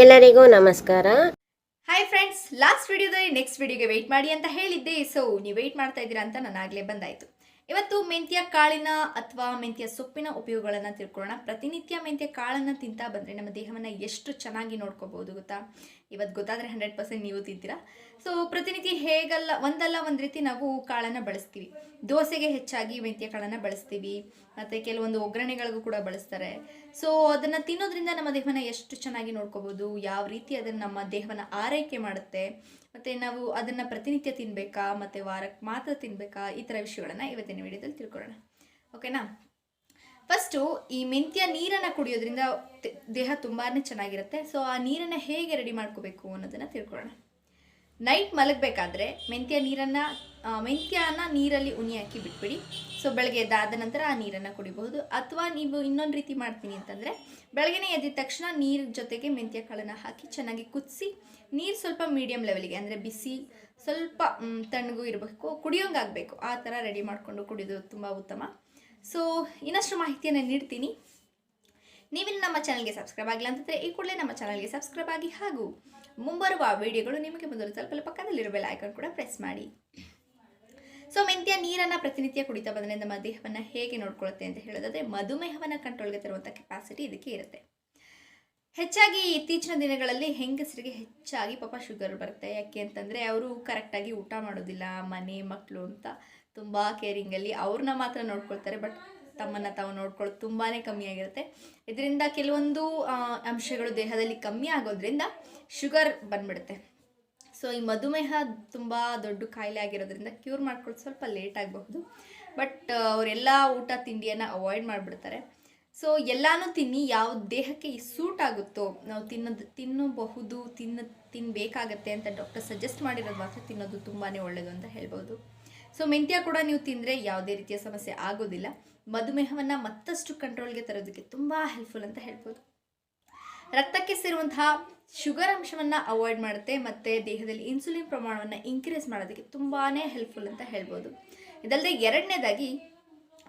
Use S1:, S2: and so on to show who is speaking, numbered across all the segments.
S1: ಎಲ್ಲರಿಗೂ ನಮಸ್ಕಾರ.
S2: Hi friends last ವಿಡಿಯೋದಲ್ಲಿ ನೆಕ್ಸ್ಟ್ ವಿಡಿಯೋಗೆ ವೆಯ್ಟ್ ಮಾಡಿ ಅಂತ ಹೇಳಿದ್ದೆ. ಸೊ ನೀವು ವೆಯ್ಟ್ ಮಾಡ್ತಾ ಇದ್ದೀರಾ ಅಂತ ನಾನು ಆಗಲೇ ಬಂದಾಯಿತು. ಇವತ್ತು ಮೆಂತ್ಯ ಕಾಳಿನ ಅಥವಾ ಮೆಂತ್ಯ ಸೊಪ್ಪಿನ ಉಪಯೋಗಗಳನ್ನು ತಿಳ್ಕೊಳ್ಳೋಣ. ಪ್ರತಿನಿತ್ಯ ಮೆಂತ್ಯ ಕಾಳನ್ನು ತಿಂತಾ ಬಂದರೆ ನಮ್ಮ ದೇಹವನ್ನು ಎಷ್ಟು ಚೆನ್ನಾಗಿ ನೋಡ್ಕೋಬೋದು ಗೊತ್ತಾ? ಇವತ್ತು ಗೊತ್ತಾದರೆ ಹಂಡ್ರೆಡ್ ಪರ್ಸೆಂಟ್ ನೀವು ತಿಂತೀರಾ. ಸೊ ಪ್ರತಿನಿತ್ಯ ಹೇಗಲ್ಲ, ಒಂದಲ್ಲ ಒಂದು ರೀತಿ ನಾವು ಕಾಳನ್ನು ಬಳಸ್ತೀವಿ. ದೋಸೆಗೆ ಹೆಚ್ಚಾಗಿ ಮೆಂತ್ಯ ಕಾಳನ್ನು ಬಳಸ್ತೀವಿ. ಮತ್ತು ಕೆಲವೊಂದು ಒಗ್ಗರಣೆಗಳಿಗೂ ಕೂಡ ಬಳಸ್ತಾರೆ. ಸೊ ಅದನ್ನು ತಿನ್ನೋದ್ರಿಂದ ನಮ್ಮ ದೇಹನ ಎಷ್ಟು ಚೆನ್ನಾಗಿ ನೋಡ್ಕೋಬೋದು, ಯಾವ ರೀತಿ ಅದನ್ನು ನಮ್ಮ ದೇಹವನ್ನು ಆರೈಕೆ ಮಾಡುತ್ತೆ, ಮತ್ತು ನಾವು ಅದನ್ನು ಪ್ರತಿನಿತ್ಯ ತಿನ್ನಬೇಕಾ ಮತ್ತು ವಾರಕ್ಕೆ ಮಾತ್ರ ತಿನ್ನಬೇಕಾ ಈ ಥರ ವಿಷಯಗಳನ್ನು ಇವತ್ತಿನ ವಿಡಿಯೋದಲ್ಲಿ ತಿಳ್ಕೊಳ್ಳೋಣ. ಓಕೆನಾ ಫಸ್ಟು ಈ ಮೆಂತ್ಯ ನೀರನ್ನು ಕುಡಿಯೋದ್ರಿಂದ ದೇಹ ತುಂಬಾ ಚೆನ್ನಾಗಿರುತ್ತೆ. ಸೊ ಆ ನೀರನ್ನು ಹೇಗೆ ರೆಡಿ ಮಾಡ್ಕೋಬೇಕು ಅನ್ನೋದನ್ನು ತಿಳ್ಕೊಳ್ಳೋಣ. ನೈಟ್ ಮಲಗಬೇಕಾದ್ರೆ ಮೆಂತ್ಯ ನೀರನ್ನು ಮೆಂತ್ಯನ ನೀರಲ್ಲಿ ಉನಿ ಹಾಕಿ ಬಿಟ್ಬಿಡಿ. ಸೊ ಬೆಳಗ್ಗೆ ಎದ್ದಾದ ನಂತರ ಆ ನೀರನ್ನು ಕುಡಿಬಹುದು. ಅಥವಾ ನೀವು ಇನ್ನೊಂದು ರೀತಿ ಮಾಡ್ತೀನಿ ಅಂತಂದರೆ, ಬೆಳಗ್ಗೆನೇ ಎದ್ದಿದ ತಕ್ಷಣ ನೀರು ಜೊತೆಗೆ ಮೆಂತ್ಯ ಕಾಳನ್ನು ಹಾಕಿ ಚೆನ್ನಾಗಿ ಕುದಿಸಿ, ನೀರು ಸ್ವಲ್ಪ ಮೀಡಿಯಂ ಲೆವೆಲ್ಗೆ ಅಂದರೆ ಬಿಸಿ, ಸ್ವಲ್ಪ ತಣ್ಣಗೂ ಇರಬೇಕು ಕುಡಿಯೋಂಗಾಗಬೇಕು ಆ ಥರ ರೆಡಿ ಮಾಡಿಕೊಂಡು ಕುಡಿಯೋದು ತುಂಬ ಉತ್ತಮ. ಸೊ ಇನ್ನಷ್ಟು ಮಾಹಿತಿಯನ್ನು ನೀಡ್ತೀನಿ. ನೀವಿನ್ನು ನಮ್ಮ ಚಾನಲ್ಗೆ ಸಬ್ಸ್ಕ್ರೈಬ್ ಆಗಿಲ್ಲ ಅಂತಂದರೆ ಈ ಕೂಡಲೇ ನಮ್ಮ ಚಾನಲ್ಗೆ ಸಬ್ಸ್ಕ್ರೈಬ್ ಆಗಿ ಹಾಗೂ ಮುಂಬರುವ ವಿಡಿಯೋಗಳು ನಿಮಗೆ ಮೊದಲು ತಲುಪಲು ಪಕ್ಕದಲ್ಲಿರುವ ಬೆಲ್ ಐಕಾನ್ ಕೂಡ ಪ್ರೆಸ್ ಮಾಡಿ. ಸೊ ಮೆಂತ್ಯ ನೀರನ್ನು ಪ್ರತಿನಿತ್ಯ ಕುಡಿತಾ ಬಂದರೆ ನಮ್ಮ ದೇಹವನ್ನು ಹೇಗೆ ನೋಡ್ಕೊಳ್ಳುತ್ತೆ ಅಂತ ಹೇಳೋದಾದರೆ ಮಧುಮೇಹವನ್ನು ಕಂಟ್ರೋಲ್ಗೆ ತರುವಂಥ ಕೆಪಾಸಿಟಿ ಇದಕ್ಕೆ ಇರುತ್ತೆ. ಹೆಚ್ಚಾಗಿ ಇತ್ತೀಚಿನ ದಿನಗಳಲ್ಲಿ ಹೆಂಗಸರಿಗೆ ಹೆಚ್ಚಾಗಿ ಪಾಪ ಶುಗರ್ ಬರುತ್ತೆ. ಯಾಕೆ ಅಂತಂದರೆ ಅವರು ಕರೆಕ್ಟಾಗಿ ಊಟ ಮಾಡೋದಿಲ್ಲ, ಮನೆ ಮಕ್ಕಳು ಅಂತ ತುಂಬ ಕೇರಿಂಗಲ್ಲಿ ಅವ್ರನ್ನ ಮಾತ್ರ ನೋಡ್ಕೊಳ್ತಾರೆ. ಬಟ್ ತಮ್ಮನ್ನು ತಾವು ನೋಡ್ಕೊಳ್ಳೋದು ತುಂಬಾ ಕಮ್ಮಿ ಆಗಿರುತ್ತೆ. ಇದರಿಂದ ಕೆಲವೊಂದು ಅಂಶಗಳು ದೇಹದಲ್ಲಿ ಕಮ್ಮಿ ಆಗೋದ್ರಿಂದ ಶುಗರ್ ಬಂದ್ಬಿಡುತ್ತೆ. ಸೊ ಈ ಮಧುಮೇಹ ತುಂಬ ದೊಡ್ಡ ಕಾಯಿಲೆ ಆಗಿರೋದ್ರಿಂದ ಕ್ಯೂರ್ ಮಾಡ್ಕೊಳ್ಳೋದು ಸ್ವಲ್ಪ ಲೇಟ್ ಆಗಬಹುದು. ಬಟ್ ಅವರೆಲ್ಲ ಊಟ ತಿಂಡಿಯನ್ನು ಅವಾಯ್ಡ್ ಮಾಡಿಬಿಡ್ತಾರೆ. ಸೊ ಎಲ್ಲನೂ ತಿನ್ನಿ, ಯಾವ ದೇಹಕ್ಕೆ ಈ ಸೂಟ್ ಆಗುತ್ತೋ, ನಾವು ತಿನ್ನೋದು, ತಿನ್ನಬಹುದು, ತಿನ್ನ ತಿನ್ನಬೇಕಾಗತ್ತೆ ಅಂತ ಡಾಕ್ಟರ್ ಸಜೆಸ್ಟ್ ಮಾಡಿರೋದು ಮಾತ್ರ ತಿನ್ನೋದು ತುಂಬಾ ಒಳ್ಳೆಯದು ಅಂತ ಹೇಳ್ಬೋದು ಸೊ ಮೆಂತ್ಯ ಕೂಡ ನೀವು ತಿಂದರೆ ಯಾವುದೇ ರೀತಿಯ ಸಮಸ್ಯೆ ಆಗೋದಿಲ್ಲ. ಮಧುಮೇಹವನ್ನು ಮತ್ತಷ್ಟು ಕಂಟ್ರೋಲ್ಗೆ ತರೋದಕ್ಕೆ ತುಂಬ ಹೆಲ್ಪ್ಫುಲ್ ಅಂತ ಹೇಳ್ಬೋದು. ರಕ್ತಕ್ಕೆ ಸೇರುವಂತಹ ಶುಗರ್ ಅಂಶವನ್ನು ಅವಾಯ್ಡ್ ಮಾಡುತ್ತೆ ಮತ್ತು ದೇಹದಲ್ಲಿ ಇನ್ಸುಲಿನ್ ಪ್ರಮಾಣವನ್ನು ಇನ್ಕ್ರೀಸ್ ಮಾಡೋದಕ್ಕೆ ತುಂಬಾ ಹೆಲ್ಪ್ಫುಲ್ ಅಂತ ಹೇಳ್ಬೋದು. ಇದಲ್ಲದೆ ಎರಡನೇದಾಗಿ,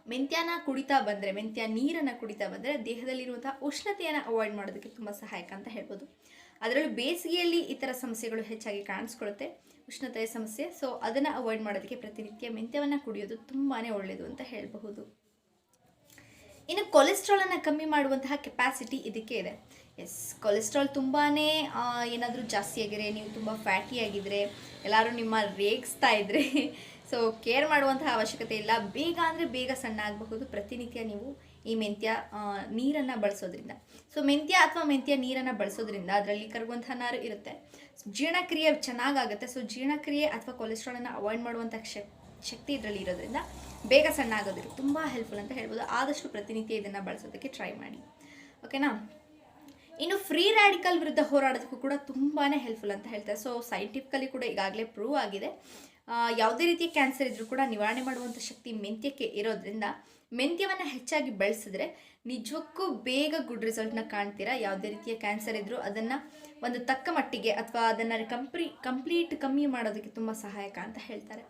S2: ಮೆಂತ್ಯನ ಕುಡಿತಾ ಬಂದರೆ, ಮೆಂತ್ಯ ನೀರನ್ನು ಕುಡಿತಾ ಬಂದರೆ ದೇಹದಲ್ಲಿರುವಂಥ ಉಷ್ಣತೆಯನ್ನು ಅವಾಯ್ಡ್ ಮಾಡೋದಕ್ಕೆ ತುಂಬ ಸಹಾಯಕ ಅಂತ ಹೇಳ್ಬೋದು. ಅದರಲ್ಲೂ ಬೇಸಿಗೆಯಲ್ಲಿ ಈ ಥರ ಸಮಸ್ಯೆಗಳು ಹೆಚ್ಚಾಗಿ ಕಾಣಿಸ್ಕೊಳ್ಳುತ್ತೆ ಉಷ್ಣತೆಯ ಸಮಸ್ಯೆ. ಸೊ ಅದನ್ನು ಅವಾಯ್ಡ್ ಮಾಡೋದಕ್ಕೆ ಪ್ರತಿನಿತ್ಯ ಮೆಂತ್ಯವನ್ನು ಕುಡಿಯೋದು ತುಂಬಾ ಒಳ್ಳೆಯದು ಅಂತ ಹೇಳಬಹುದು. ಇನ್ನು ಕೊಲೆಸ್ಟ್ರಾಲನ್ನು ಕಮ್ಮಿ ಮಾಡುವಂತಹ ಕೆಪಾಸಿಟಿ ಇದಕ್ಕೆ ಇದೆ. ಎಸ್ ಕೊಲೆಸ್ಟ್ರಾಲ್ ತುಂಬಾ ಏನಾದರೂ ಜಾಸ್ತಿ ಆಗಿದ್ರೆ, ನೀವು ತುಂಬ ಫ್ಯಾಟಿ ಆಗಿದ್ರೆ, ಎಲ್ಲರೂ ನಿಮ್ಮ ರೇಗಿಸ್ತಾ ಇದ್ರೆ ಸೊ ಕೇರ್ ಮಾಡುವಂತಹ ಅವಶ್ಯಕತೆ ಇಲ್ಲ. ಬೇಗ ಅಂದರೆ ಬೇಗ ಸಣ್ಣ ಆಗಬಹುದು ಪ್ರತಿನಿತ್ಯ ನೀವು ಈ ಮೆಂತ್ಯ ನೀರನ್ನು ಬಳಸೋದ್ರಿಂದ. ಸೊ ಮೆಂತ್ಯ ಅಥವಾ ಮೆಂತ್ಯ ನೀರನ್ನು ಬಳಸೋದ್ರಿಂದ ಅದರಲ್ಲಿ ಕರಗುವಂತಹ ನಾರು ಇರುತ್ತೆ. ಜೀರ್ಣಕ್ರಿಯೆ ಚೆನ್ನಾಗಾಗುತ್ತೆ. ಸೊ ಜೀರ್ಣಕ್ರಿಯೆ ಅಥವಾ ಕೊಲೆಸ್ಟ್ರಾಲನ್ನು ಅವಾಯ್ಡ್ ಮಾಡುವಂಥ ಶಕ್, ಶಕ್ತಿ ಇದರಲ್ಲಿ ಇರೋದ್ರಿಂದ ಬೇಗ ಸಣ್ಣ ಆಗೋದಿರು ತುಂಬ ಹೆಲ್ಪ್ಫುಲ್ ಅಂತ ಹೇಳ್ಬೋದು. ಆದಷ್ಟು ಪ್ರತಿನಿತ್ಯ ಇದನ್ನು ಬಳಸೋದಕ್ಕೆ ಟ್ರೈ ಮಾಡಿ. ಓಕೆನಾ ಇನ್ನು ಫ್ರೀ ರ್ಯಾಡಿಕಲ್ ವಿರುದ್ಧ ಹೋರಾಡೋದಕ್ಕೂ ಕೂಡ ತುಂಬಾ ಹೆಲ್ಪ್ಫುಲ್ ಅಂತ ಹೇಳ್ತಾರೆ. ಸೊ ಸೈಂಟಿಫಿಕಲಿ ಕೂಡ ಈಗಾಗಲೇ ಪ್ರೂವ್ ಆಗಿದೆ. ಯಾವುದೇ ರೀತಿಯ ಕ್ಯಾನ್ಸರ್ ಇದ್ರೂ ಕೂಡ ನಿವಾರಣೆ ಮಾಡುವಂಥ ಶಕ್ತಿ ಮೆಂತ್ಯಕ್ಕೆ ಇರೋದ್ರಿಂದ ಮೆಂತ್ಯವನ್ನು ಹೆಚ್ಚಾಗಿ ಬಳಸಿದ್ರೆ ನಿಜಕ್ಕೂ ಬೇಗ ಗುಡ್ ರಿಸಲ್ಟ್ನ ಕಾಣ್ತೀರಾ? ಯಾವುದೇ ರೀತಿಯ ಕ್ಯಾನ್ಸರ್ ಇದ್ದರೂ ಅದನ್ನು ಒಂದು ತಕ್ಕ ಮಟ್ಟಿಗೆ ಅಥವಾ ಅದನ್ನು ಕಂಪ್ಲೀ ಕಂಪ್ಲೀಟ್ ಕಮ್ಮಿ ಮಾಡೋದಕ್ಕೆ ತುಂಬ ಸಹಾಯಕ ಅಂತ ಹೇಳ್ತಾರೆ.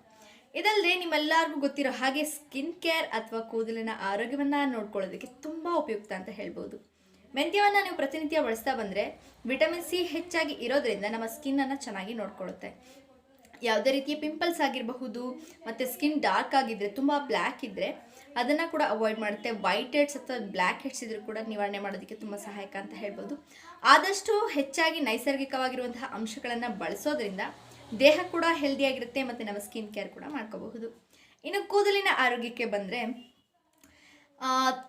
S2: ಇದಲ್ಲದೆ ನಿಮ್ಮೆಲ್ಲರಿಗೂ ಗೊತ್ತಿರೋ ಹಾಗೆ ಸ್ಕಿನ್ ಕೇರ್ ಅಥವಾ ಕೂದಲಿನ ಆರೋಗ್ಯವನ್ನು ನೋಡ್ಕೊಳ್ಳೋದಕ್ಕೆ ತುಂಬ ಉಪಯುಕ್ತ ಅಂತ ಹೇಳ್ಬೋದು. ಮೆಂತ್ಯವನ್ನು ನೀವು ಪ್ರತಿನಿತ್ಯ ಬಳಸ್ತಾ ಬಂದರೆ ವಿಟಮಿನ್ ಸಿ ಹೆಚ್ಚಾಗಿ ಇರೋದ್ರಿಂದ ನಮ್ಮ ಸ್ಕಿನ್ನನ್ನು ಚೆನ್ನಾಗಿ ನೋಡ್ಕೊಳ್ಳುತ್ತೆ. ಯಾವುದೇ ರೀತಿಯ ಪಿಂಪಲ್ಸ್ ಆಗಿರಬಹುದು, ಮತ್ತು ಸ್ಕಿನ್ ಡಾರ್ಕ್ ಆಗಿದ್ದರೆ ತುಂಬ ಬ್ಲ್ಯಾಕ್ ಇದ್ದರೆ ಅದನ್ನು ಕೂಡ ಅವಾಯ್ಡ್ ಮಾಡುತ್ತೆ. ವೈಟ್ ಹೆಡ್ಸ್ ಅಥವಾ ಬ್ಲ್ಯಾಕ್ ಹೆಡ್ಸ್ ಇದ್ರೂ ಕೂಡ ನಿವಾರಣೆ ಮಾಡೋದಕ್ಕೆ ತುಂಬ ಸಹಾಯಕ ಅಂತ ಹೇಳ್ಬೋದು. ಆದಷ್ಟು ಹೆಚ್ಚಾಗಿ ನೈಸರ್ಗಿಕವಾಗಿರುವಂತಹ ಅಂಶಗಳನ್ನು ಬಳಸೋದ್ರಿಂದ ದೇಹ ಕೂಡ ಹೆಲ್ದಿಯಾಗಿರುತ್ತೆ ಮತ್ತು ನಮ್ಮ ಸ್ಕಿನ್ ಕೇರ್ ಕೂಡ ಮಾಡ್ಕೋಬಹುದು. ಇನ್ನು ಕೂದಲಿನ ಆರೋಗ್ಯಕ್ಕೆ ಬಂದರೆ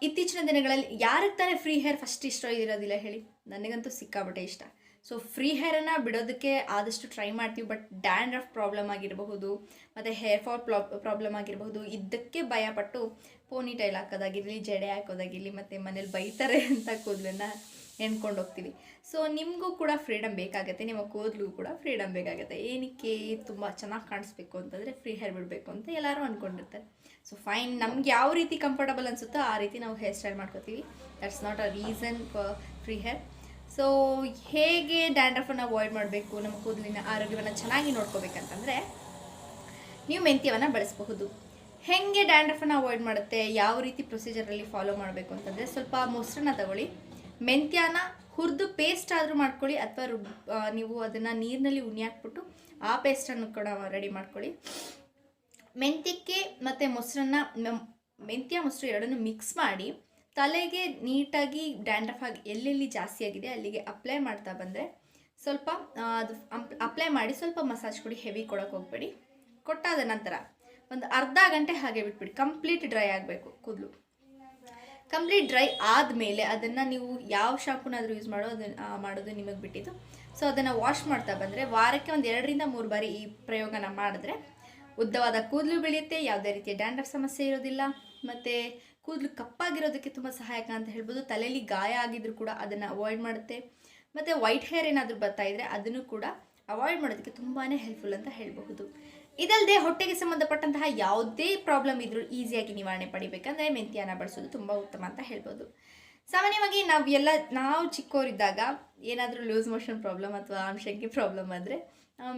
S2: ಇತ್ತೀಚಿನ ದಿನಗಳಲ್ಲಿ ಯಾರಿಗೆ ತಾನೇ ಫ್ರೀ ಹೇರ್ ಫಸ್ಟ್ ಇಷ್ಟ ಇರೋದಿಲ್ಲ ಹೇಳಿ. ನನಗಂತೂ ಸಿಕ್ಕಾಬಟ್ಟೆ ಇಷ್ಟ. ಸೊ ಫ್ರೀ ಹೇರನ್ನು ಬಿಡೋದಕ್ಕೆ ಆದಷ್ಟು ಟ್ರೈ ಮಾಡ್ತೀವಿ. ಬಟ್ ಡ್ಯಾಂಡ್ರಫ್ ಪ್ರಾಬ್ಲಮ್ ಆಗಿರಬಹುದು, ಮತ್ತು ಹೇರ್ ಫಾಲ್ ಪ್ರಾಬ್ಲಮ್ ಆಗಿರಬಹುದು. ಇದಕ್ಕೆ ಭಯಪಟ್ಟು ಪೋನಿ ಟೈಲ್ ಹಾಕೋದಾಗಿರಲಿ, ಜಡೆ ಹಾಕೋದಾಗಿರಲಿ, ಮತ್ತು ಮನೇಲಿ ಬೈತಾರೆ ಅಂತ ಕೂದಲನ್ನ ಎಣ್ಕೊಂಡು ಹೋಗ್ತೀವಿ. ಸೊ ನಿಮಗೂ ಕೂಡ ಫ್ರೀಡಮ್ ಬೇಕಾಗುತ್ತೆ, ನಿಮ್ಮ ಕೂದಲು ಕೂಡ ಫ್ರೀಡಮ್ ಬೇಕಾಗುತ್ತೆ. ಏನಕ್ಕೆ ತುಂಬ ಚೆನ್ನಾಗಿ ಕಾಣಿಸ್ಬೇಕು ಅಂತಂದರೆ ಫ್ರೀ ಹೇರ್ ಬಿಡಬೇಕು ಅಂತ ಎಲ್ಲರೂ ಅಂದ್ಕೊಂಡಿರ್ತಾರೆ ಸೊ ಫೈನ್ ನಮ್ಗೆ ಯಾವ ರೀತಿ ಕಂಫರ್ಟಬಲ್ ಅನಿಸುತ್ತೋ ಆ ರೀತಿ ನಾವು ಹೇರ್ ಸ್ಟೈಲ್ ಮಾಡ್ಕೋತೀವಿ. That's not a reason for free hair so ಹೇಗೆ ಡ್ಯಾಂಡ್ರಫನ್ನು ಅವಾಯ್ಡ್ ಮಾಡಬೇಕು? ನಮ್ಮ ಕೂದಲಿನ ಆರೋಗ್ಯವನ್ನು ಚೆನ್ನಾಗಿ ನೋಡ್ಕೋಬೇಕಂತಂದರೆ, ನೀವು ಮೆಂತ್ಯವನ್ನು ಬಳಸಬಹುದು. ಹೇಗೆ ಡ್ಯಾಂಡ್ರಫನ್ನು ಅವಾಯ್ಡ್ ಮಾಡುತ್ತೆ? ಯಾವ ರೀತಿ ಪ್ರೊಸೀಜರಲ್ಲಿ ಫಾಲೋ ಮಾಡಬೇಕು ಅಂತಂದರೆ, ಸ್ವಲ್ಪ ಮೊಸರನ್ನ ತಗೊಳ್ಳಿ. ಮೆಂತ್ಯನ ಹುರಿದು ಪೇಸ್ಟ್ ಆದರೂ ಮಾಡ್ಕೊಳ್ಳಿ, ಅಥವಾ ರುಬ್ ನೀವು ಅದನ್ನು ನೀರಿನಲ್ಲಿ ಉಣಿ ಹಾಕ್ಬಿಟ್ಟು ಆ ಪೇಸ್ಟನ್ನು ಕೂಡ ರೆಡಿ ಮಾಡ್ಕೊಳ್ಳಿ. ಮೆಂತ್ಯಕ್ಕೆ ಮತ್ತು ಮೊಸರನ್ನ ಮೆಂತ್ಯ, ಮೊಸರು ಎರಡನ್ನೂ ಮಿಕ್ಸ್ ಮಾಡಿ ತಲೆಗೆ ನೀಟಾಗಿ ಡ್ಯಾಂಡ್ರಫ್ ಆಗಿ ಎಲ್ಲೆಲ್ಲಿ ಜಾಸ್ತಿ ಆಗಿದೆ, ಅಲ್ಲಿಗೆ ಅಪ್ಲೈ ಮಾಡ್ತಾ ಬಂದರೆ ಸ್ವಲ್ಪ ಅದು ಅಪ್ಲೈ ಮಾಡಿ ಸ್ವಲ್ಪ ಮಸಾಜ್ ಕೊಡಿ ಹೆವಿ ಕೊಡೋಕೆ ಹೋಗ್ಬೇಡಿ. ಕೊಟ್ಟಾದ ನಂತರ ಒಂದು ಅರ್ಧ ಗಂಟೆ ಹಾಗೆ ಬಿಟ್ಬಿಡಿ ಕಂಪ್ಲೀಟ್ ಡ್ರೈ ಆಗಬೇಕು ಕೂದಲು. ಕಂಪ್ಲೀಟ್ ಡ್ರೈ ಆದಮೇಲೆ ಅದನ್ನು ನೀವು ಯಾವ ಶಾಂಪೂನಾದರೂ ಯೂಸ್ ಮಾಡೋ ಅದನ್ನ ಮಾಡೋದು ನಿಮಗೆ ಬಿಟ್ಟಿದ್ದು. ಸೊ ಅದನ್ನು ವಾಶ್ ಮಾಡ್ತಾ ಬಂದರೆ ವಾರಕ್ಕೆ ಒಂದು ಎರಡರಿಂದ ಮೂರು ಬಾರಿ ಈ ಪ್ರಯೋಗನ ಮಾಡಿದ್ರೆ ಉದ್ದವಾದ ಕೂದಲು ಬೆಳೆಯುತ್ತೆ, ಯಾವುದೇ ರೀತಿಯ ಡ್ಯಾಂಡ್ರಫ್ ಸಮಸ್ಯೆ ಇರೋದಿಲ್ಲ. ಮತ್ತು ಕೂದಲು ಕಪ್ಪಾಗಿರೋದಕ್ಕೆ ತುಂಬ ಸಹಾಯಕ ಅಂತ ಹೇಳ್ಬೋದು. ತಲೆಯಲ್ಲಿ ಗಾಯ ಆಗಿದ್ರು ಕೂಡ ಅದನ್ನು ಅವಾಯ್ಡ್ ಮಾಡುತ್ತೆ. ಮತ್ತು ವೈಟ್ ಹೇರ್ ಏನಾದರೂ ಬರ್ತಾ ಇದ್ದರೆ ಅದನ್ನು ಕೂಡ ಅವಾಯ್ಡ್ ಮಾಡೋದಕ್ಕೆ ತುಂಬಾ ಹೆಲ್ಪ್ಫುಲ್ ಅಂತ ಹೇಳಬಹುದು. ಇದಲ್ಲದೆ ಹೊಟ್ಟೆಗೆ ಸಂಬಂಧಪಟ್ಟಂತಹ ಯಾವುದೇ ಪ್ರಾಬ್ಲಮ್ ಇದ್ರೂ ಈಸಿಯಾಗಿ ನಿವಾರಣೆ ಪಡಿಬೇಕಂದ್ರೆ ಮೆಂತ್ಯನ ಬಳಸೋದು ತುಂಬ ಉತ್ತಮ ಅಂತ ಹೇಳ್ಬೋದು. ಸಾಮಾನ್ಯವಾಗಿ ನಾವು ಎಲ್ಲ, ನಾವು ಚಿಕ್ಕವರಿದ್ದಾಗ ಏನಾದರೂ ಲೂಸ್ ಮೋಷನ್ ಪ್ರಾಬ್ಲಮ್ ಅಥವಾ ಆಮ್ಶಂಕಿ ಪ್ರಾಬ್ಲಮ್ ಆದರೆ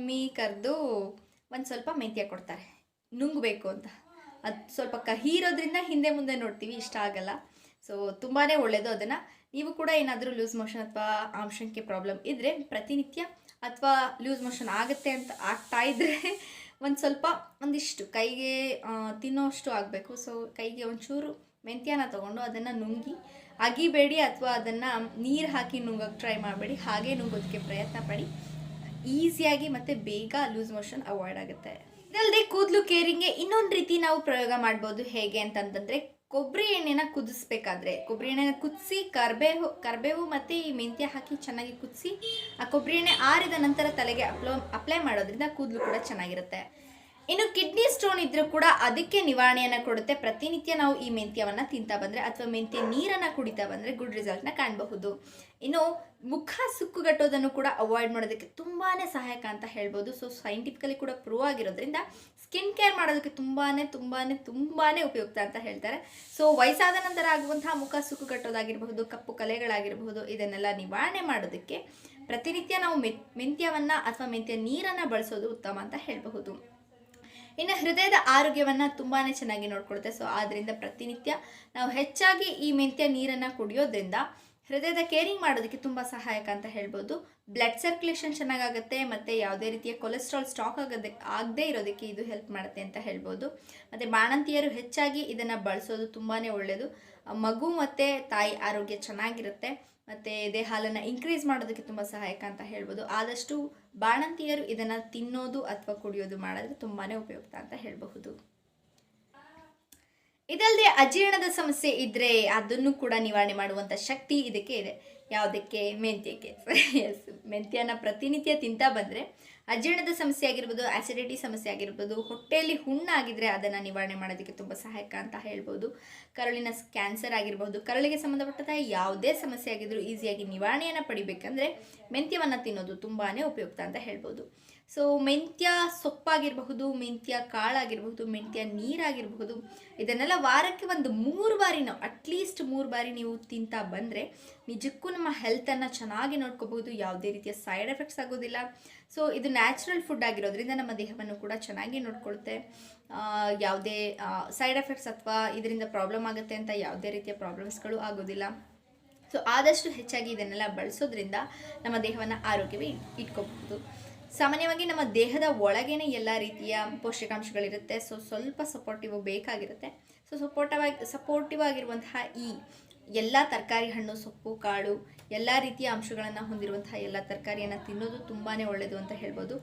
S2: ಮೀ ಕರೆದು ಒಂದು ಸ್ವಲ್ಪ ಮೆಂತ್ಯ ಕೊಡ್ತಾರೆ. ನುಂಗಬೇಕು ಅಂತ. ಅದು ಸ್ವಲ್ಪ ಕಹಿ ಇರೋದ್ರಿಂದ ಹಿಂದೆ ಮುಂದೆ ನೋಡ್ತೀವಿ, ಇಷ್ಟ ಆಗಲ್ಲ. ಸೊ ತುಂಬಾ ಒಳ್ಳೆಯದು ಅದನ್ನು. ನೀವು ಕೂಡ ಏನಾದರೂ ಲೂಸ್ ಮೋಷನ್ ಅಥವಾ ಆಂಶಂಕೆ ಪ್ರಾಬ್ಲಮ್ ಇದ್ದರೆ ಪ್ರತಿನಿತ್ಯ ಅಥವಾ ಲೂಸ್ ಮೋಷನ್ ಆಗುತ್ತೆ ಅಂತ ಆಗ್ತಾ ಇದ್ದರೆ ಒಂದು ಸ್ವಲ್ಪ ಒಂದಿಷ್ಟು ಕೈಗೆ ತಿನ್ನೋಷ್ಟು ಆಗಬೇಕು. ಸೊ ಕೈಗೆ ಒಂಚೂರು ಮೆಂತ್ಯನ ತೊಗೊಂಡು ಅದನ್ನು ನುಂಗಿ, ಅಗಿಬೇಡಿ ಅಥವಾ ಅದನ್ನು ನೀರು ಹಾಕಿ ನುಂಗಕ್ಕೆ ಟ್ರೈ ಮಾಡಬೇಡಿ. ಹಾಗೆ ನುಂಗೋದಕ್ಕೆ ಪ್ರಯತ್ನ ಪಡಿ. ಈಸಿಯಾಗಿ ಮತ್ತು ಬೇಗ ಲೂಸ್ ಮೋಷನ್ ಅವಾಯ್ಡ್ ಆಗುತ್ತೆ. ಇದಲ್ಲದೆ ಕೂದಲು ಕೇರಿಂಗ್ಗೆ ಇನ್ನೊಂದು ರೀತಿ ನಾವು ಪ್ರಯೋಗ ಮಾಡ್ಬೋದು ಹೇಗೆ ಅಂತಂತಂದರೆ ಕೊಬ್ಬರಿ ಎಣ್ಣೆನ ಕುದಿಸ್ಬೇಕಾದ್ರೆ ಕೊಬ್ಬರಿ ಎಣ್ಣೆನ ಕುದಿಸಿ ಕರ್ಬೇವು ಕರ್ಬೇವು ಮತ್ತು ಈ ಮೆಂತ್ಯ ಹಾಕಿ ಚೆನ್ನಾಗಿ ಕುದಿಸಿ ಆ ಕೊಬ್ಬರಿ ಎಣ್ಣೆ ಆರಿದ ನಂತರ ತಲೆಗೆ ಅಪ್ಲೋ ಅಪ್ಲೈ ಮಾಡೋದ್ರಿಂದ ಕೂದಲು ಕೂಡ ಚೆನ್ನಾಗಿರುತ್ತೆ. ಇನ್ನು ಕಿಡ್ನಿ ಸ್ಟೋನ್ ಇದ್ರೂ ಕೂಡ ಅದಕ್ಕೆ ನಿವಾರಣೆಯನ್ನು ಕೊಡುತ್ತೆ. ಪ್ರತಿನಿತ್ಯ ನಾವು ಈ ಮೆಂತ್ಯವನ್ನು ತಿಂತಾ ಬಂದರೆ ಅಥವಾ ಮೆಂತ್ಯ ನೀರನ್ನು ಕುಡಿತಾ ಬಂದರೆ ಗುಡ್ ರಿಸಲ್ಟ್ನ ಕಾಣಬಹುದು. ಇನ್ನು ಮುಖ ಸುಕ್ಕುಗಟ್ಟೋದನ್ನು ಕೂಡ ಅವಾಯ್ಡ್ ಮಾಡೋದಕ್ಕೆ ತುಂಬಾ ಸಹಾಯಕ ಅಂತ ಹೇಳ್ಬೋದು. ಸೊ ಸೈಂಟಿಫಿಕಲಿ ಕೂಡ ಪ್ರೂವ್ ಆಗಿರೋದ್ರಿಂದ ಸ್ಕಿನ್ ಕೇರ್ ಮಾಡೋದಕ್ಕೆ ತುಂಬಾ ತುಂಬಾ ತುಂಬಾ ಉಪಯುಕ್ತ ಅಂತ ಹೇಳ್ತಾರೆ. ಸೊ ವಯಸ್ಸಾದ ನಂತರ ಆಗುವಂತಹ ಮುಖ ಸುಕ್ಕುಗಟ್ಟೋದಾಗಿರಬಹುದು ಕಪ್ಪು ಕಲೆಗಳಾಗಿರಬಹುದು, ಇದನ್ನೆಲ್ಲ ನಿವಾರಣೆ ಮಾಡೋದಕ್ಕೆ ಪ್ರತಿನಿತ್ಯ ನಾವು ಮೆ ಮೆಂತ್ಯವನ್ನು ಅಥವಾ ಮೆಂತ್ಯ ನೀರನ್ನು ಬಳಸೋದು ಉತ್ತಮ ಅಂತ ಹೇಳಬಹುದು. ಇನ್ನು ಹೃದಯದ ಆರೋಗ್ಯವನ್ನು ತುಂಬಾ ಚೆನ್ನಾಗಿ ನೋಡ್ಕೊಳುತ್ತೆ. ಸೊ ಆದ್ದರಿಂದ ಪ್ರತಿನಿತ್ಯ ನಾವು ಹೆಚ್ಚಾಗಿ ಈ ಮೆಂತ್ಯ ನೀರನ್ನು ಕುಡಿಯೋದ್ರಿಂದ ಹೃದಯದ ಕೇರಿಂಗ್ ಮಾಡೋದಕ್ಕೆ ತುಂಬ ಸಹಾಯಕ ಅಂತ ಹೇಳ್ಬೋದು. ಬ್ಲಡ್ ಸರ್ಕ್ಯುಲೇಷನ್ ಚೆನ್ನಾಗಾಗುತ್ತೆ, ಮತ್ತು ಯಾವುದೇ ರೀತಿಯ ಕೊಲೆಸ್ಟ್ರಾಲ್ ಸ್ಟಾಕ್ ಆಗೋದೇ, ಆಗದೇ ಇರೋದಕ್ಕೆ ಇದು ಹೆಲ್ಪ್ ಮಾಡುತ್ತೆ ಅಂತ ಹೇಳ್ಬೋದು. ಮತ್ತು ಬಾಣಂತಿಯರು ಹೆಚ್ಚಾಗಿ ಇದನ್ನು ಬಳಸೋದು ತುಂಬಾ ಒಳ್ಳೆಯದು ಮಗು ಮತ್ತು ತಾಯಿ ಆರೋಗ್ಯ ಚೆನ್ನಾಗಿರುತ್ತೆ. ಮತ್ತು ದೇಹಾಲನ್ನು ಹಾಲನ್ನು ಇನ್ಕ್ರೀಸ್ ಮಾಡೋದಕ್ಕೆ ತುಂಬ ಸಹಾಯಕ ಅಂತ ಹೇಳ್ಬೋದು. ಆದಷ್ಟು ಬಾಣಂತಿಯರು ಇದನ್ನು ತಿನ್ನೋದು ಅಥವಾ ಕುಡಿಯೋದು ಮಾಡಿದ್ರೆ ತುಂಬಾ ಉಪಯುಕ್ತ ಅಂತ ಹೇಳಬಹುದು. ಇದಲ್ಲದೆ ಅಜೀರ್ಣದ ಸಮಸ್ಯೆ ಇದ್ದರೆ ಅದನ್ನು ಕೂಡ ನಿವಾರಣೆ ಮಾಡುವಂಥ ಶಕ್ತಿ ಇದಕ್ಕೆ ಇದೆ. ಯಾವುದಕ್ಕೆ? ಮೆಂತ್ಯಕ್ಕೆ. ಎಸ್ ಮೆಂತ್ಯನ ಪ್ರತಿನಿತ್ಯ ತಿಂತಾ ಬಂದರೆ ಅಜೀರ್ಣದ ಸಮಸ್ಯೆ ಆಗಿರ್ಬೋದು ಆಸಿಡಿಟಿ ಸಮಸ್ಯೆ ಆಗಿರ್ಬೋದು, ಹೊಟ್ಟೆಯಲ್ಲಿ ಹುಣ್ಣಾಗಿದ್ದರೆ ಅದನ್ನು ನಿವಾರಣೆ ಮಾಡೋದಕ್ಕೆ ತುಂಬ ಸಹಾಯಕ ಅಂತ ಹೇಳ್ಬೋದು. ಕರುಳಿನ ಕ್ಯಾನ್ಸರ್ ಆಗಿರ್ಬೋದು, ಕರುಳಿಗೆ ಸಂಬಂಧಪಟ್ಟಂತಹ ಯಾವುದೇ ಸಮಸ್ಯೆ ಆಗಿದ್ರೂ ಈಸಿಯಾಗಿ ನಿವಾರಣೆಯನ್ನು ಪಡಿಬೇಕಂದ್ರೆ ಮೆಂತ್ಯವನ್ನು ತಿನ್ನೋದು ತುಂಬಾ ಉಪಯುಕ್ತ ಅಂತ ಹೇಳ್ಬೋದು. ಸೊ ಮೆಂತ್ಯ ಸೊಪ್ಪಾಗಿರಬಹುದು, ಮೆಂತ್ಯ ಕಾಳಾಗಿರಬಹುದು, ಮೆಂತ್ಯ ನೀರಾಗಿರಬಹುದು, ಇದನ್ನೆಲ್ಲ ವಾರಕ್ಕೆ ಒಂದು ಮೂರು ಬಾರಿ ಅಟ್ಲೀಸ್ಟ್ ಮೂರು ಬಾರಿ ನೀವು ತಿಂತಾ ಬಂದರೆ ನಿಜಕ್ಕೂ ನಮ್ಮ ಹೆಲ್ತನ್ನು ಚೆನ್ನಾಗಿ ನೋಡ್ಕೋಬಹುದು, ಯಾವುದೇ ರೀತಿಯ ಸೈಡ್ ಎಫೆಕ್ಟ್ಸ್ ಆಗೋದಿಲ್ಲ. ಸೊ ಇದು ನ್ಯಾಚುರಲ್ ಫುಡ್ ಆಗಿರೋದ್ರಿಂದ ನಮ್ಮ ದೇಹವನ್ನು ಕೂಡ ಚೆನ್ನಾಗಿ ನೋಡ್ಕೊಳುತ್ತೆ. ಯಾವುದೇ ಸೈಡ್ ಎಫೆಕ್ಟ್ಸ್ ಅಥವಾ ಇದರಿಂದ ಪ್ರಾಬ್ಲಮ್ ಆಗುತ್ತೆ ಅಂತ ಯಾವುದೇ ರೀತಿಯ ಪ್ರಾಬ್ಲಮ್ಸ್ಗಳು ಆಗೋದಿಲ್ಲ. ಸೊ ಆದಷ್ಟು ಹೆಚ್ಚಾಗಿ ಇದನ್ನೆಲ್ಲ ಬಳಸೋದ್ರಿಂದ ನಮ್ಮ ದೇಹವನ್ನು ಆರೋಗ್ಯವೇ ಇಟ್- ಇಟ್ಕೋಬಹುದು ಸಾಮಾನ್ಯವಾಗಿ ನಮ್ಮ ದೇಹದ ಒಳಗೇನೆ ಎಲ್ಲ ರೀತಿಯ ಪೋಷಕಾಂಶಗಳಿರುತ್ತೆ. ಸೊ ಸ್ವಲ್ಪ ಸಪೋರ್ಟಿವ್ ಬೇಕಾಗಿರುತ್ತೆ. ಸೊ ಸಪೋರ್ಟಿವ್ ಆಗಿ ಸಪೋರ್ಟಿವ್ ಆಗಿರುವಂತಹ ಈ ಎಲ್ಲ ತರಕಾರಿ ಹಣ್ಣು, ಸೊಪ್ಪು, ಕಾಳು, ಎಲ್ಲ ರೀತಿಯ ಅಂಶಗಳನ್ನು ಹೊಂದಿರುವಂತಹ ಎಲ್ಲ ತರಕಾರಿಯನ್ನು ತಿನ್ನೋದು ತುಂಬಾ ಒಳ್ಳೆಯದು ಅಂತ ಹೇಳ್ಬೋದು.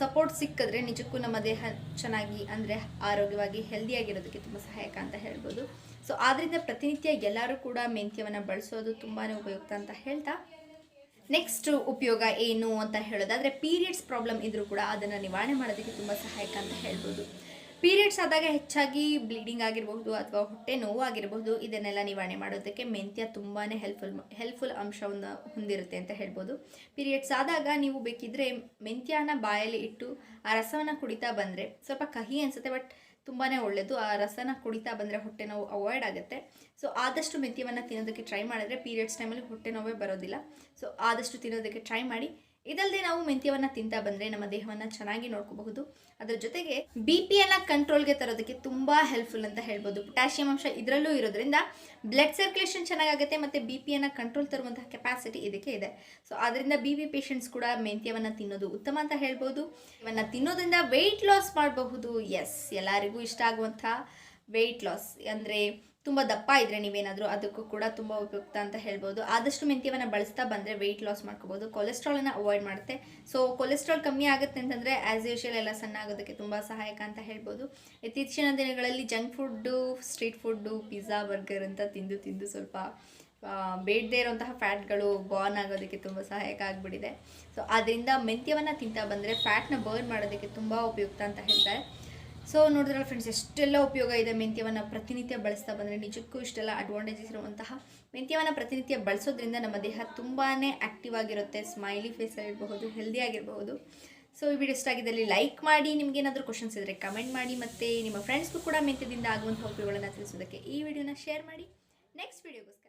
S2: ಸಪೋರ್ಟ್ ಸಿಕ್ಕಿದ್ರೆ ನಿಜಕ್ಕೂ ನಮ್ಮ ದೇಹ ಚೆನ್ನಾಗಿ ಅಂದರೆ ಆರೋಗ್ಯವಾಗಿ ಹೆಲ್ದಿಯಾಗಿರೋದಕ್ಕೆ ತುಂಬ ಸಹಾಯಕ ಅಂತ ಹೇಳ್ಬೋದು. ಸೊ ಆದ್ದರಿಂದ ಪ್ರತಿನಿತ್ಯ ಎಲ್ಲರೂ ಕೂಡ ಮೆಂತ್ಯವನ್ನು ಬಳಸೋದು ತುಂಬಾ ಉಪಯುಕ್ತ ಅಂತ ಹೇಳ್ತಾ. ನೆಕ್ಸ್ಟ್ ಉಪಯೋಗ ಏನು ಅಂತ ಹೇಳೋದಾದರೆ ಪೀರಿಯಡ್ಸ್ ಪ್ರಾಬ್ಲಮ್ ಇದ್ದರೂ ಕೂಡ ಅದನ್ನು ನಿವಾರಣೆ ಮಾಡೋದಕ್ಕೆ ತುಂಬ ಸಹಾಯಕ ಅಂತ ಹೇಳ್ಬೋದು. ಪೀರಿಯಡ್ಸ್ ಆದಾಗ ಹೆಚ್ಚಾಗಿ ಬ್ಲೀಡಿಂಗ್ ಆಗಿರಬಹುದು ಅಥವಾ ಹೊಟ್ಟೆ ನೋವು ಆಗಿರಬಹುದು, ಇದನ್ನೆಲ್ಲ ನಿವಾರಣೆ ಮಾಡೋದಕ್ಕೆ ಮೆಂತ್ಯ ತುಂಬಾ ಹೆಲ್ಪ್ಫುಲ್ ಹೆಲ್ಪ್ಫುಲ್ ಅಂಶವನ್ನು ಹೊಂದಿರುತ್ತೆ ಅಂತ ಹೇಳ್ಬೋದು. ಪೀರಿಯಡ್ಸ್ ಆದಾಗ ನೀವು ಬೇಕಿದ್ರೆ ಮೆಂತ್ಯನ ಬಾಯಲ್ಲಿ ಇಟ್ಟು ಆ ರಸವನ್ನು ಕುಡಿತಾ ಬಂದರೆ, ಸ್ವಲ್ಪ ಕಹಿ ಅನಿಸುತ್ತೆ ಬಟ್ ತುಂಬಾ ಒಳ್ಳೆಯದು ಆ ರಸನ ಕುಡಿತಾ ಬಂದರೆ ಹೊಟ್ಟೆ ನೋವು ಅವಾಯ್ಡ್ ಆಗುತ್ತೆ. ಸೊ ಆದಷ್ಟು ಮೆಂತ್ಯವನ್ನು ತಿನ್ನೋದಕ್ಕೆ ಟ್ರೈ ಮಾಡಿದ್ರೆ ಪೀರಿಯಡ್ಸ್ ಟೈಮಲ್ಲಿ ಹೊಟ್ಟೆ ನೋವೇ ಬರೋದಿಲ್ಲ. ಸೊ ಆದಷ್ಟು ತಿನ್ನೋದಕ್ಕೆ ಟ್ರೈ ಮಾಡಿ. ಇದಲ್ಲದೆ ನಾವು ಮೆಂತ್ಯವನ್ನು ತಿಂತಾ ಬಂದರೆ ನಮ್ಮ ದೇಹವನ್ನು ಚೆನ್ನಾಗಿ ನೋಡ್ಕೋಬಹುದು. ಅದರ ಜೊತೆಗೆ ಬಿ ಪಿಯನ್ನು ಕಂಟ್ರೋಲ್ಗೆ ತರೋದಕ್ಕೆ ತುಂಬ ಹೆಲ್ಪ್ಫುಲ್ ಅಂತ ಹೇಳ್ಬೋದು. ಪೊಟ್ಯಾಷಿಯಂ ಅಂಶ ಇದರಲ್ಲೂ ಇರೋದ್ರಿಂದ ಬ್ಲಡ್ ಸರ್ಕ್ಯುಲೇಷನ್ ಚೆನ್ನಾಗಾಗುತ್ತೆ ಮತ್ತು ಬಿ ಪಿಯನ್ನು ಕಂಟ್ರೋಲ್ ತರುವಂತಹ ಕೆಪಾಸಿಟಿ ಇದಕ್ಕೆ ಇದೆ. ಸೊ ಅದರಿಂದ ಬಿ ಪಿ ಪೇಷಂಟ್ಸ್ ಕೂಡ ಮೆಂತ್ಯವನ್ನು ತಿನ್ನೋದು ಉತ್ತಮ ಅಂತ ಹೇಳ್ಬೋದು. ಇವನ್ನು ತಿನ್ನೋದ್ರಿಂದ ವೆಯ್ಟ್ ಲಾಸ್ ಮಾಡಬಹುದು. ಎಸ್ ಎಲ್ಲರಿಗೂ ಇಷ್ಟ ಆಗುವಂಥ ವೆಯ್ಟ್ ಲಾಸ್ ಅಂದರೆ ತುಂಬ ದಪ್ಪ ಇದ್ದರೆ ನೀವೇನಾದರೂ ಅದಕ್ಕೂ ಕೂಡ ತುಂಬ ಉಪಯುಕ್ತ ಅಂತ ಹೇಳ್ಬೋದು. ಆದಷ್ಟು ಮೆಂತ್ಯವನ್ನು ಬಳಸ್ತಾ ಬಂದರೆ ವೆಯ್ಟ್ ಲಾಸ್ ಮಾಡ್ಕೋಬೋದು. ಕೊಲೆಸ್ಟ್ರಾಲನ್ನು ಅವಾಯ್ಡ್ ಮಾಡುತ್ತೆ. ಸೊ ಕೊಲೆಸ್ಟ್ರಾಲ್ ಕಮ್ಮಿ ಆಗುತ್ತೆ ಅಂತಂದರೆ ಆ್ಯಸ್ ಯೂಶುವಲ್ ಎಲ್ಲ ಸಣ್ಣ ಆಗೋದಕ್ಕೆ ತುಂಬ ಸಹಾಯಕ ಅಂತ ಹೇಳ್ಬೋದು. ಇತ್ತೀಚಿನ ದಿನಗಳಲ್ಲಿ junk food street food pizza burger ಅಂತ ತಿಂದು ತಿಂದು ಸ್ವಲ್ಪ ಬೇಡದೇ ಇರೋಂತಹ ಫ್ಯಾಟ್ಗಳು ಬರ್ನ್ ಆಗೋದಕ್ಕೆ ತುಂಬ ಸಹಾಯಕ ಆಗಿಬಿಟ್ಟಿದೆ. ಸೊ ಅದರಿಂದ ಮೆಂತ್ಯವನ್ನು ತಿಂತಾ ಬಂದರೆ ಫ್ಯಾಟ್ನ ಬರ್ನ್ ಮಾಡೋದಕ್ಕೆ ತುಂಬ ಉಪಯುಕ್ತ ಅಂತ ಹೇಳ್ತಾರೆ. ಸೊ ನೋಡಿದ್ರಲ್ಲ ಫ್ರೆಂಡ್ಸ್ ಎಷ್ಟೆಲ್ಲ ಉಪಯೋಗ ಇದೆ ಮೆಂತ್ಯವನ್ನು ಪ್ರತಿನಿತ್ಯ ಬಳಸ್ತಾ ಬಂದರೆ. ನಿಜಕ್ಕೂ ಇಷ್ಟೆಲ್ಲ ಅಡ್ವಾಂಟೇಜಸ್ ಇರುವಂತಹ ಮೆಂತ್ಯವನ್ನು ಪ್ರತಿನಿತ್ಯ ಬಳಸೋದ್ರಿಂದ ನಮ್ಮ ದೇಹ ತುಂಬಾ ಆ್ಯಕ್ಟಿವ್ ಆಗಿರುತ್ತೆ ಸ್ಮೈಲಿ ಫೇಸ್ ಆಗಿರಬಹುದು ಹೆಲ್ದಿ ಆಗಿರಬಹುದು. ಸೊ ಈ ವಿಡಿಯೋ ಇಷ್ಟ ಆಗಿದ್ದಲ್ಲಿ ಲೈಕ್ ಮಾಡಿ, ನಿಮ್ಗೆ ಏನಾದರೂ ಕ್ವಶನ್ಸ್ ಇದ್ದರೆ ಕಮೆಂಟ್ ಮಾಡಿ ಮತ್ತು ನಿಮ್ಮ ಫ್ರೆಂಡ್ಸ್ಗೂ ಕೂಡ ಮೆಂತ್ಯದಿಂದ ಆಗುವಂಥ ಉಪಯೋಗಗಳನ್ನು ತಿಳಿಸೋದಕ್ಕೆ ಈ ವಿಡಿಯೋನ ಶೇರ್ ಮಾಡಿ. ನೆಕ್ಸ್ಟ್ ವಿಡಿಯೋಗೋಸ್ಕರ